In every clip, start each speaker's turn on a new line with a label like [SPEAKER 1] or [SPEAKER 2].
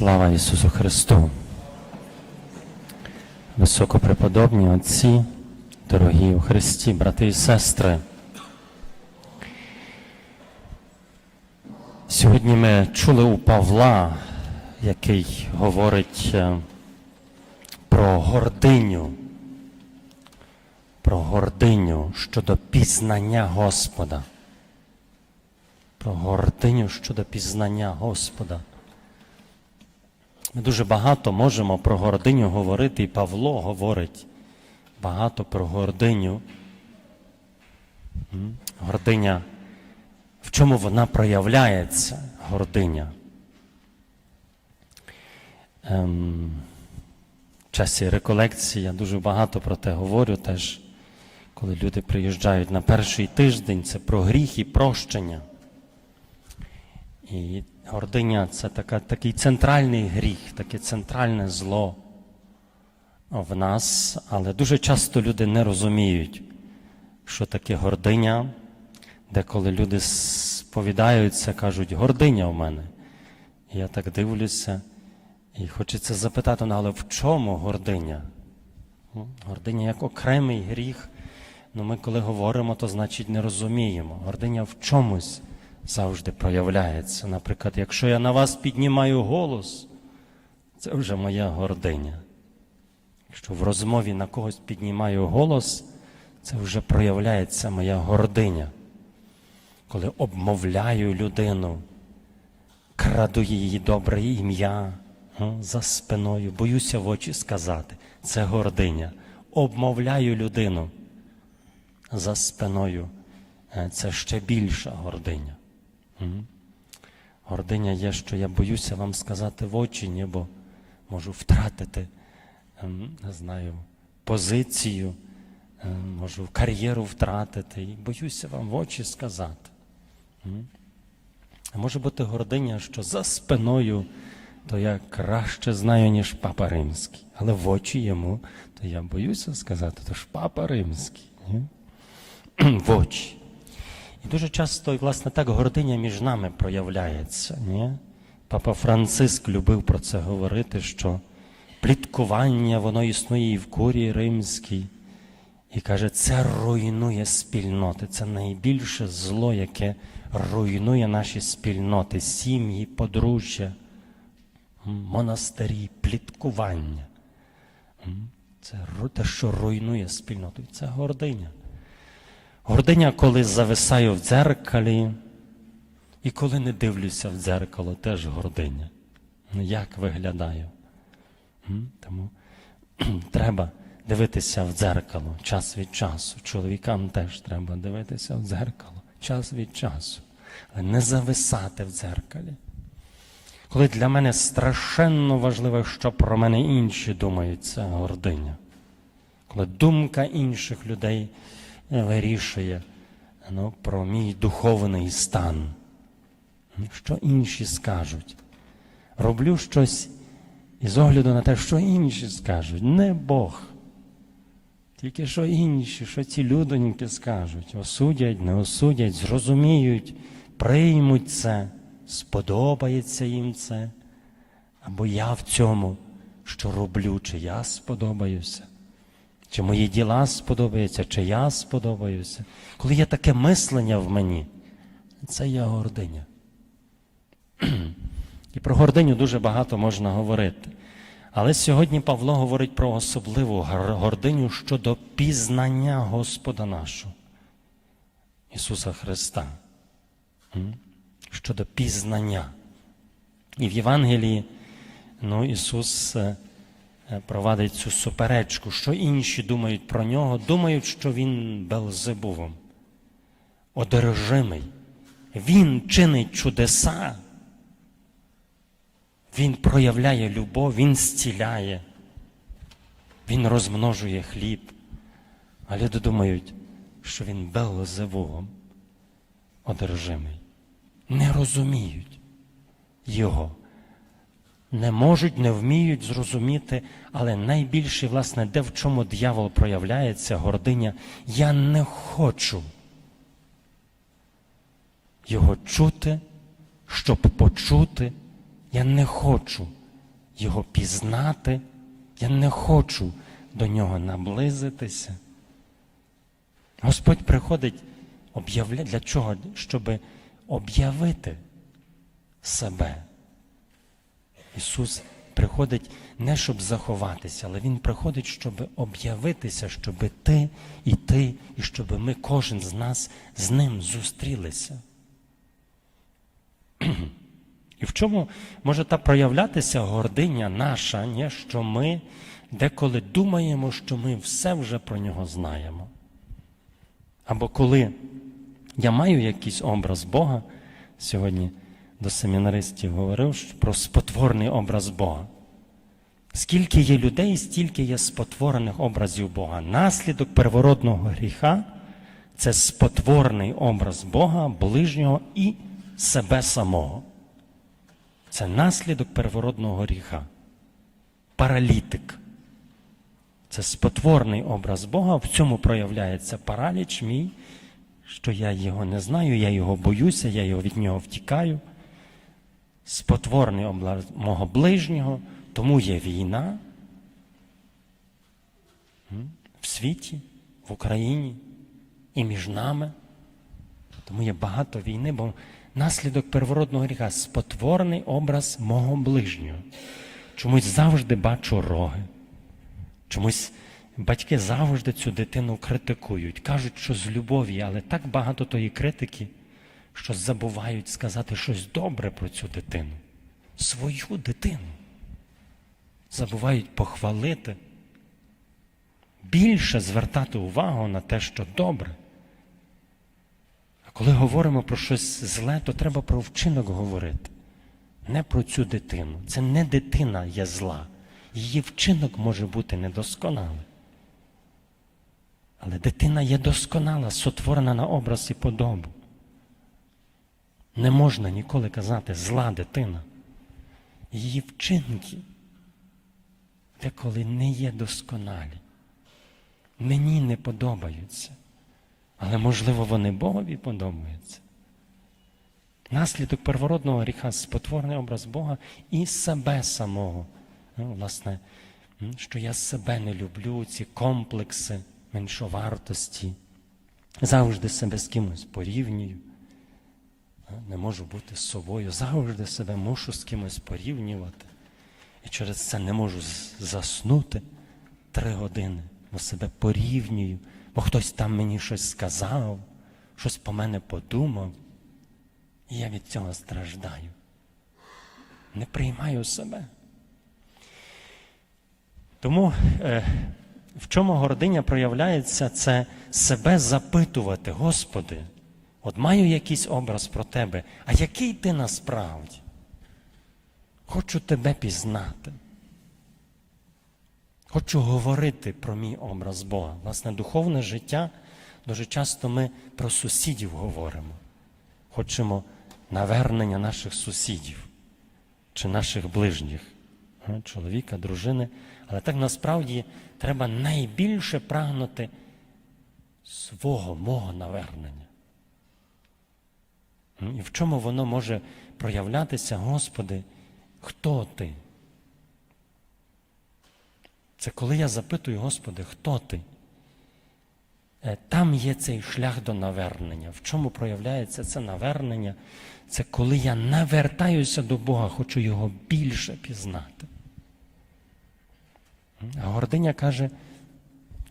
[SPEAKER 1] Слава Ісусу Христу! Високопреподобні отці, дорогі у Христі, брати і сестри. Сьогодні ми чули у Павла, який говорить е, про гординю, про гординю щодо пізнання Господа. Про гординю щодо пізнання Господа. Ми дуже багато можемо про гординю говорити, і Павло говорить багато про гординю. Гординя, в чому вона проявляється, гординя? Ем, в часі реколекції я дуже багато про те говорю теж, коли люди приїжджають на перший тиждень, це про гріх і прощення. І гординя це така, такий центральний гріх, таке центральне зло в нас, але дуже часто люди не розуміють, що таке гординя, де коли люди сповідаються, кажуть, гординя в мене. І я так дивлюся, і хочеться запитати, ну, але в чому гординя? Ну, Гординя як окремий гріх. Ну, ми коли говоримо, то значить не розуміємо. Гординя в чомусь завжди проявляється. Наприклад, якщо я на вас піднімаю голос, це вже моя гординя. Якщо в розмові на когось піднімаю голос, це вже проявляється моя гординя. Коли обмовляю людину, краду її добре ім'я за спиною, боюся в очі сказати, це гординя. Обмовляю людину за спиною, е, це ще більша гординя. Гординя є, що я боюся вам сказати в очі, бо можу втратити, ем, не знаю, позицію, ем, можу кар'єру втратити, і боюся вам в очі сказати. Може бути гординя, що за спиною то я краще знаю, ніж папа римський, але в очі йому, то я боюся сказати, то ж папа римський. Ні? в очі. І дуже часто, і, власне, так гординя між нами проявляється. Ні? Папа Франциск любив про це говорити, що пліткування воно існує і в курії римській. І каже, це руйнує спільноти. Це найбільше зло, яке руйнує наші спільноти, сім'ї, подружжя, монастирі, пліткування. Це те, що руйнує спільноту. Це гординя. Гординя, коли зависаю в дзеркалі, і коли не дивлюся в дзеркало, теж гординя. Ну, як виглядаю? Тому треба дивитися в дзеркало час від часу. Чоловікам теж треба дивитися в дзеркало час від часу. Але не зависати в дзеркалі. Коли для мене страшенно важливо, що про мене інші думають, це гординя. Коли думка інших людей вирішує ну, про мій духовний стан, що інші скажуть. Роблю щось із огляду на те, що інші скажуть, не Бог. Тільки що інші, що ці людоньки скажуть, осудять, не осудять, зрозуміють, приймуть це, сподобається їм це. Або я в цьому, що роблю, чи я сподобаюся, чи мої діла сподобаються, чи я сподобаюся. Коли є таке мислення в мені, це є гординя. І про гординю дуже багато можна говорити. Але сьогодні Павло говорить про особливу гор- гординю щодо пізнання Господа нашого, Ісуса Христа. Щодо пізнання. І в Євангелії ну, Ісус е, провадить цю суперечку, що інші думають про нього, думають, що Він Белзебувом, одержимий. Він чинить чудеса. Він проявляє любов, Він зціляє, Він розмножує хліб. А люди думають, що він Белзевулом одержимий. Не розуміють його. Не можуть, не вміють зрозуміти, але найбільше, власне, де в чому дьявол проявляється, гординя, я не хочу його чути, щоб почути. Я не хочу його пізнати, я не хочу до нього наблизитися. Господь приходить для чого? Щоб об'явити себе. Ісус приходить не щоб заховатися, але Він приходить, щоб об'явитися, щоб ти і ти, і щоб ми, кожен з нас, з ним зустрілися. І в чому може та проявлятися гординя наша, ні, що ми деколи думаємо, що ми все вже про нього знаємо. Або коли я маю якийсь образ Бога, сьогодні до семінаристів говорив про спотворний образ Бога. Скільки є людей, стільки є спотворених образів Бога. Наслідок первородного гріха це спотворений образ Бога, ближнього і себе самого. Це наслідок первородного гріха. Паралітик. Це спотворний образ Бога. В цьому проявляється параліч мій, що я його не знаю, я його боюся, я його від нього втікаю. Спотворний образ мого ближнього, тому є війна в світі, в Україні і між нами. Тому є багато війни, бо наслідок первородного гріха спотворений образ мого ближнього. Чомусь завжди бачу роги. Чомусь батьки завжди цю дитину критикують, кажуть, що з любові, але так багато тої критики, що забувають сказати щось добре про цю дитину, свою дитину. Забувають похвалити, більше звертати увагу на те, що добре. А коли говоримо про щось зле, то треба про вчинок говорити, не про цю дитину. Це не дитина є зла. Її вчинок може бути недосконалий. Але дитина є досконала, сотворена на образ і подобу. Не можна ніколи казати зла дитина. Її вчинки деколи не є досконалі. Мені не подобаються. Але, можливо, вони Богові подобаються. Наслідок первородного гріха спотворений образ Бога і себе самого. Ну, власне, що я себе не люблю, ці комплекси меншовартості, завжди себе з кимось порівнюю. Е, Не можу бути з собою, завжди себе мушу з кимось порівнювати. І через це не можу заснути три години, бо себе порівнюю, бо хтось там мені щось сказав, щось по мене подумав. І я від цього страждаю. Не приймаю себе. Тому е, в чому гординя проявляється, це себе запитувати, Господи, от маю якийсь образ про Тебе, а який ти насправді? Хочу тебе пізнати. Хочу говорити про мій образ Бога. Власне, духовне життя дуже часто ми про сусідів говоримо. Хочемо навернення наших сусідів чи наших ближніх, чоловіка, дружини. Але так насправді треба найбільше прагнути свого мого навернення. І в чому воно може проявлятися, Господи, хто ти? Це коли я запитую, Господи, хто ти? Е, Там є цей шлях до навернення. В чому проявляється це навернення? Це коли я навертаюся до Бога, хочу його більше пізнати. А гординя каже,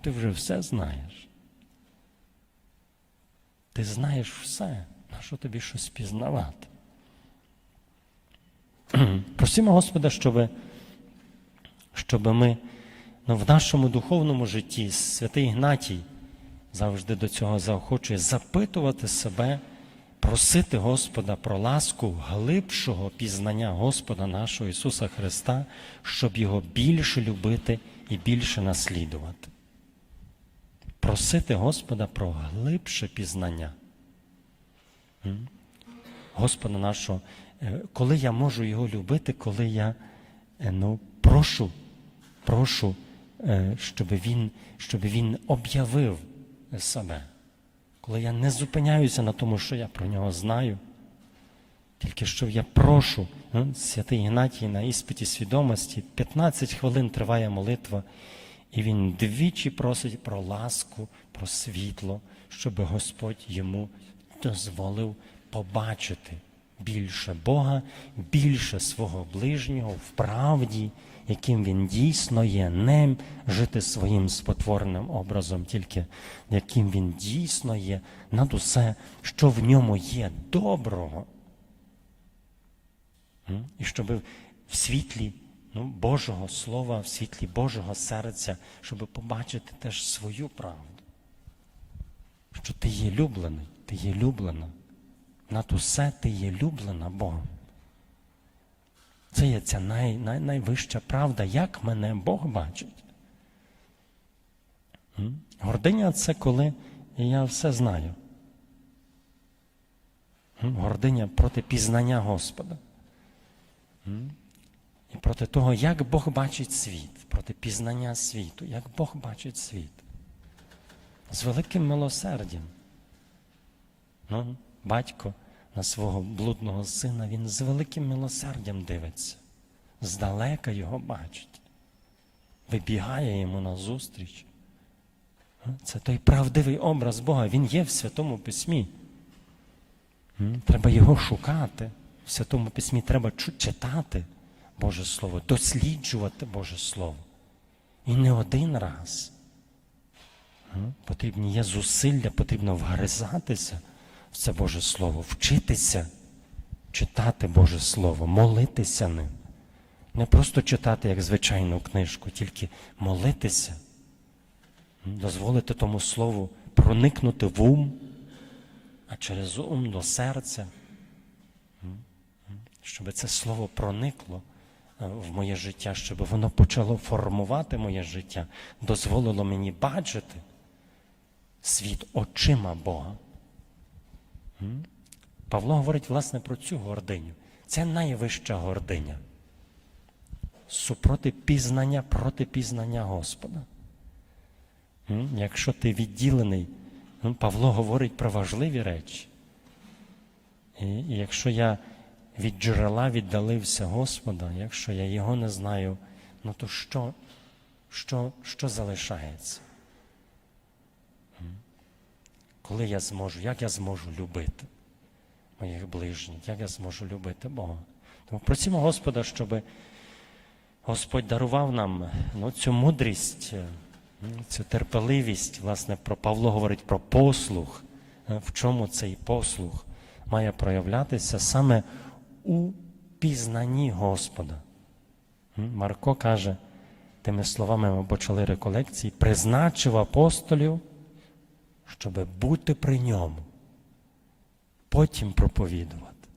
[SPEAKER 1] ти вже все знаєш. Ти знаєш все, що тобі щось пізнавати. Просимо Господа, щоб, щоб ми ну, в нашому духовному житті, святий Ігнатій завжди до цього заохочує, запитувати себе, просити Господа про ласку глибшого пізнання Господа нашого Ісуса Христа, щоб Його більше любити і більше наслідувати. Просити Господа про глибше пізнання. Господа нашого, е, коли я можу його любити, коли я е, ну, прошу, прошу, е, щоб він, щоб він об'явив себе. Коли я не зупиняюся на тому, що я про нього знаю, тільки що я прошу, Святий Ігнатій на іспиті свідомості 15 хвилин триває молитва, і він двічі просить про ласку, про світло, щоб Господь йому дозволив побачити більше Бога, більше свого ближнього в правді, яким він дійсно є, не жити своїм спотвореним образом, тільки яким він дійсно є, над усе, що в ньому є доброго. І щоб в світлі ну, Божого Слова, в світлі Божого серця, щоб побачити теж свою правду. Що ти є люблений, ти є люблена. Над усе ти є люблена Богом. Це є ця най, най, найвища правда, як мене Бог бачить. Гординя це коли я все знаю. Гординя проти пізнання Господа. І проти того, як Бог бачить світ, проти пізнання світу, як Бог бачить світ. З великим милосердям. Ну, батько на свого блудного сина, він з великим милосердям дивиться, здалека його бачить, вибігає йому назустріч. Це той правдивий образ Бога, він є в Святому Письмі. Треба його шукати. В Святому Письмі треба читати Боже Слово, досліджувати Боже Слово. І не один раз. Потрібні є зусилля, потрібно вгризатися в це Боже Слово, вчитися читати Боже Слово, молитися ним. Не просто читати як звичайну книжку, тільки молитися, дозволити тому Слову проникнути в ум, а через ум до серця, щоб це слово проникло е, в моє життя, щоб воно почало формувати моє життя, дозволило мені бачити світ очима Бога. Павло говорить власне про цю гординю. Це найвища гординя. Супроти пізнання проти пізнання Господа. Якщо ти відділений, Павло говорить про важливі речі. І якщо я від джерела віддалився Господа, якщо я його не знаю, ну то що, що, що залишається? Коли я зможу, як я зможу любити моїх ближніх, як я зможу любити Бога? Тому просимо Господа, щоб Господь дарував нам ну, цю мудрість, е, цю терпеливість. Власне, про Павло говорить про послух. Е, В чому цей послух має проявлятися саме у пізнанні Господа. Марко каже, тими словами ми почали реколекції, призначив апостолів, щоб бути при ньому, потім проповідувати,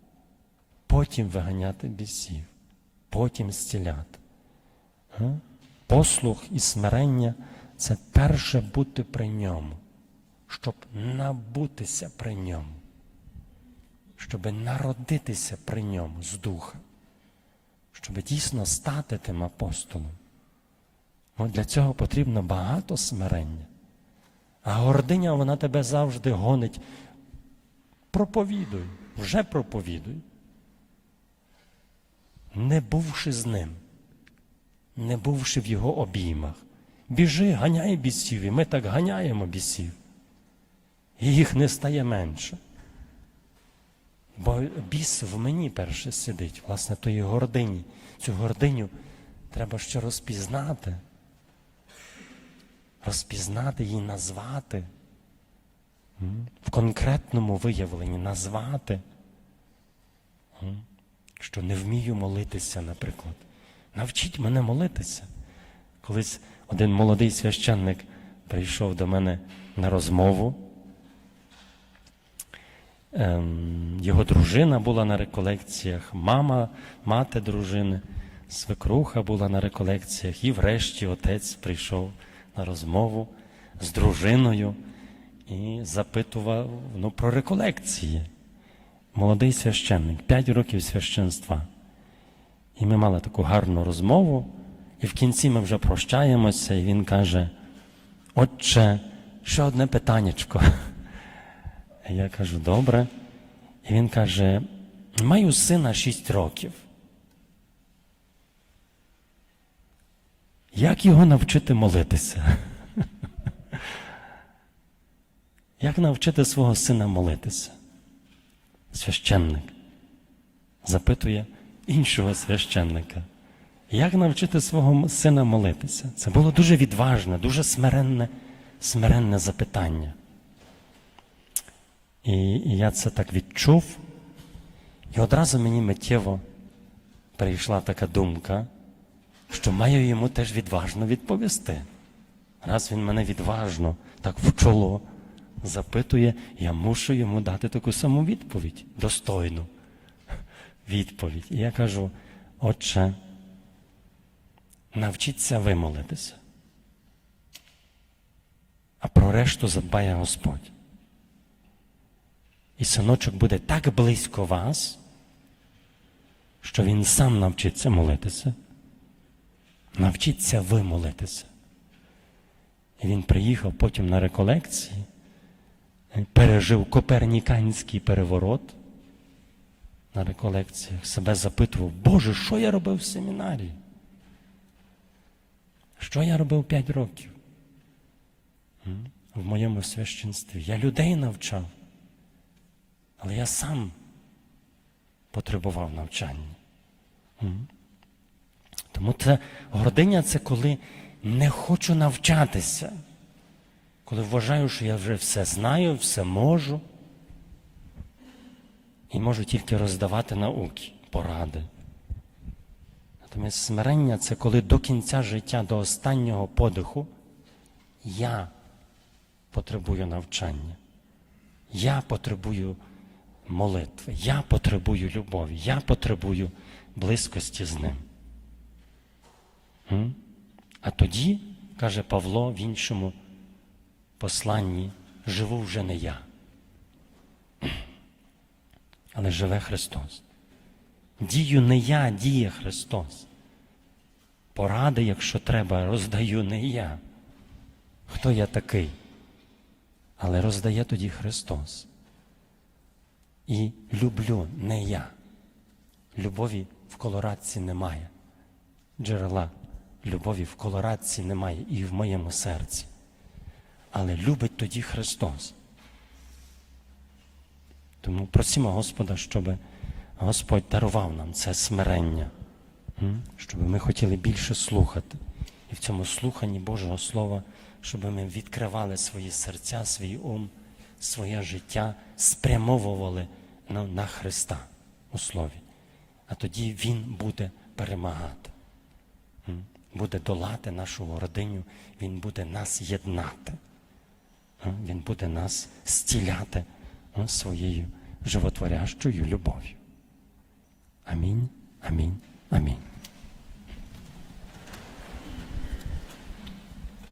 [SPEAKER 1] потім виганяти бісів, потім зціляти. Послух і смирення це перше бути при ньому, щоб набутися при ньому, щоб народитися при ньому з духа, щоб дійсно стати тим апостолом. От для цього потрібно багато смирення. А гординя вона тебе завжди гонить. Проповідуй, вже проповідуй. Не бувши з ним не бувши в його обіймах. Біжи, ганяй бісів, і ми так ганяємо бісів. І їх не стає менше. Бо біс в мені перше сидить, власне, тої гордині. Цю гординю треба ще розпізнати, розпізнати її, назвати, в конкретному виявленні назвати, що не вмію молитися, наприклад. Навчіть мене молитися. Колись один молодий священник прийшов до мене на розмову. Ем, Його дружина була на реколекціях, мама, мати дружини, свекруха була на реколекціях, і врешті отець прийшов на розмову з дружиною і запитував ну, про реколекції. Молодий священник, 5 років священства. І ми мали таку гарну розмову, і в кінці ми вже прощаємося, і він каже: Отче, ще одне питаннячко. Я кажу, добре. І він каже: маю сина 6 років. Як його навчити молитися? Як навчити свого сина молитися? Священник запитує іншого священника. Як навчити свого сина молитися? Це було дуже відважне, дуже смиренне, смиренне запитання. І, і я це так відчув, і одразу мені миттєво прийшла така думка, що маю йому теж відважно відповісти. Раз він мене відважно так в чоло запитує, я мушу йому дати таку саму відповідь, достойну відповідь. І я кажу, отче, навчіться ви молитися. А про решту задбає Господь. І синочок буде так близько вас, що він сам навчиться молитися. Навчіться ви молитися. І він приїхав потім на реколекції, пережив коперніканський переворот на реколекціях, себе запитував, Боже, що я робив в семінарії? Що я робив п'ять років в моєму священстві? Я людей навчав, але я сам потребував навчання. Тому це гординя це коли не хочу навчатися, коли вважаю, що я вже все знаю, все можу. І можу тільки роздавати науки, поради. Натомість смирення це коли до кінця життя, до останнього подиху я потребую навчання. Я потребую молитви, я потребую любові, я потребую близькості з ним. А тоді, каже Павло в іншому посланні, живу вже не я, але живе Христос. Дію не я, діє Христос. Поради, якщо треба, роздаю не я. Хто я такий? Але роздає тоді Христос. І люблю не я. Любові в колорадці немає. Джерела любові в колорадці немає і в моєму серці. Але любить тоді Христос. Тому просимо Господа, щоб Господь дарував нам це смирення, щоб ми хотіли більше слухати. І в цьому слуханні Божого Слова, щоб ми відкривали свої серця, свій ум, своє життя, спрямовували на, на Христа у Слові. А тоді Він буде перемагати? Буде долати нашу гординю, Він буде нас єднати. Він буде нас стіляти своєю животворящою любов'ю. Амінь, амінь, амінь.